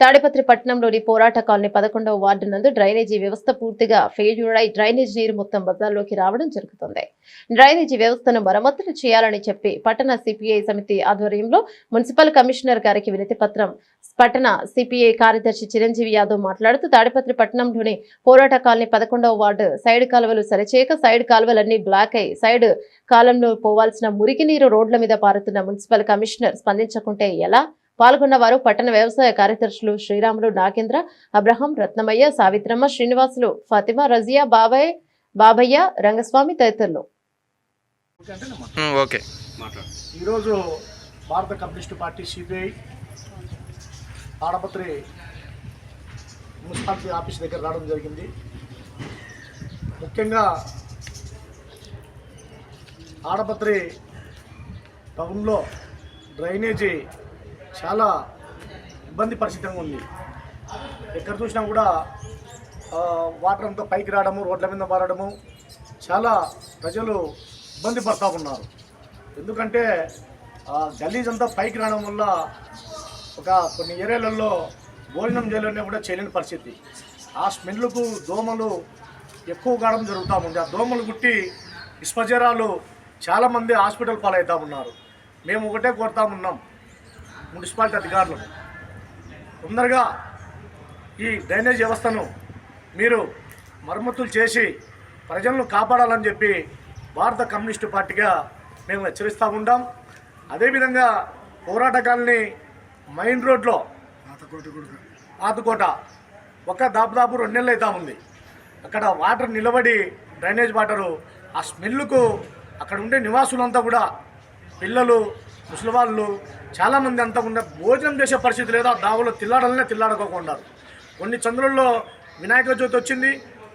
తాడిపత్రి పట్టణంలోని పోరాట కాలనీ పదకొండవ వార్డు నందు డ్రైనేజీ వ్యవస్థ పూర్తిగా ఫెయిల్యూర్ అయి డ్రైనేజ్ నీరు మొత్తం బజార్లోకి రావడం జరుగుతుంది. డ్రైనేజీ వ్యవస్థను మరమ్మతులు చేయాలని చెప్పి పట్టణ సిపిఐ సమితి ఆధ్వర్యంలో మున్సిపల్ కమిషనర్ గారికి వినతి పత్రం పట్టణ సిపిఐ కార్యదర్శి చిరంజీవి యాదవ్ మాట్లాడుతూ తాడిపత్రి పట్టణంలోని పోరాట కాలనీ పదకొండవ వార్డు సైడ్ కాలువలు సరిచేయక సైడ్ కాలువలన్నీ బ్లాక్ అయి సైడ్ కాలంలో పోవాల్సిన మురికి నీరు రోడ్ల మీద పారుతున్న మున్సిపల్ కమిషనర్ స్పందించకుంటే ఎలా? పాల్గొన్న వారు పట్టణ వ్యవసాయ కార్యదర్శులు శ్రీరాములు నాగేంద్ర అబ్రహం రత్నమయ్య సావిత్రమ్మ శ్రీనివాసులు ఫాతిమా రజియా బాబాయ్ బాబయ్య రంగస్వామి తదితరులు. ఓకే. ఈరోజు భారత communist party CPI Tadipatri municipality office దగ్గర రావడం జరిగింది. ముఖ్యంగా తాడపత్రి టౌన్లో డ్రైనేజీ చాలా ఇబ్బంది పరిస్థితిగా ఉంది. ఎక్కడ చూసినా కూడా వాటర్ అంతా పైకి రావడము రోడ్ల మీద పారడము చాలా ప్రజలు ఇబ్బంది పడతా ఉన్నారు. ఎందుకంటే గలీజ్ అంతా పైకి రావడం వల్ల ఒక కొన్ని ఏరియాలలో భోజనం చేయాలనే కూడా చేయలేని పరిస్థితి. ఆ స్మెల్కు దోమలు ఎక్కువ కావడం జరుగుతూ ఉంది. ఆ దోమలు గుట్టి విశ్వజరాలు చాలామంది హాస్పిటల్ పాలవుతూ ఉన్నారు. మేము ఒకటే కోరుతా ఉన్నాం. మున్సిపాలిటీ అధికారులు. తొందరగా ఈ డ్రైనేజ్ వ్యవస్థను మీరు మరమ్మతులు చేసి ప్రజలను కాపాడాలని చెప్పి భారత కమ్యూనిస్టు పార్టీగా మేము హెచ్చరిస్తూ ఉంటాం అదేవిధంగా పోరాటకాలని మైన్ రోడ్లో ఆతుకోట ఒక దాదాపు రెండు నెలలు అవుతా ఉంది. అక్కడ వాటర్ నిలబడి డ్రైనేజ్ వాటరు ఆ స్మెల్కు అక్కడ ఉండే నివాసులంతా కూడా పిల్లలు ముసలివాళ్ళు చాలామంది అంతా కూడా భోజనం చేసే పరిస్థితి లేదా దావులో తిల్లాడాలనే తిల్లాడుకోకుండా కొన్ని చంద్రుల్లో వినాయక చవితి వచ్చింది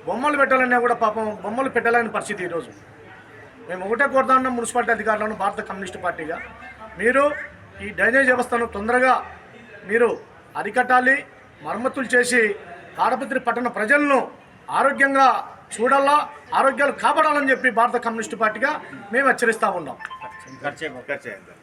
బొమ్మలు పెట్టాలన్నా కూడా పాపం బొమ్మలు పెట్టలేని పరిస్థితి ఈరోజు. మేము ఒకటే కోరుతా ఉన్నాం మున్సిపాలిటీ అధికారులను భారత కమ్యూనిస్ట్ పార్టీగా. మీరు ఈ డ్రైనేజ్ వ్యవస్థను తొందరగా మీరు అరికట్టాలి మరమ్మతులు చేసి తాడపత్రి పట్టణ ప్రజలను ఆరోగ్యంగా చూడాలా ఆరోగ్యాలు కాపాడాలని చెప్పి భారత కమ్యూనిస్ట్ పార్టీగా మేము హెచ్చరిస్తూ ఉన్నాం. ఖర్చు ఖర్చు అయింది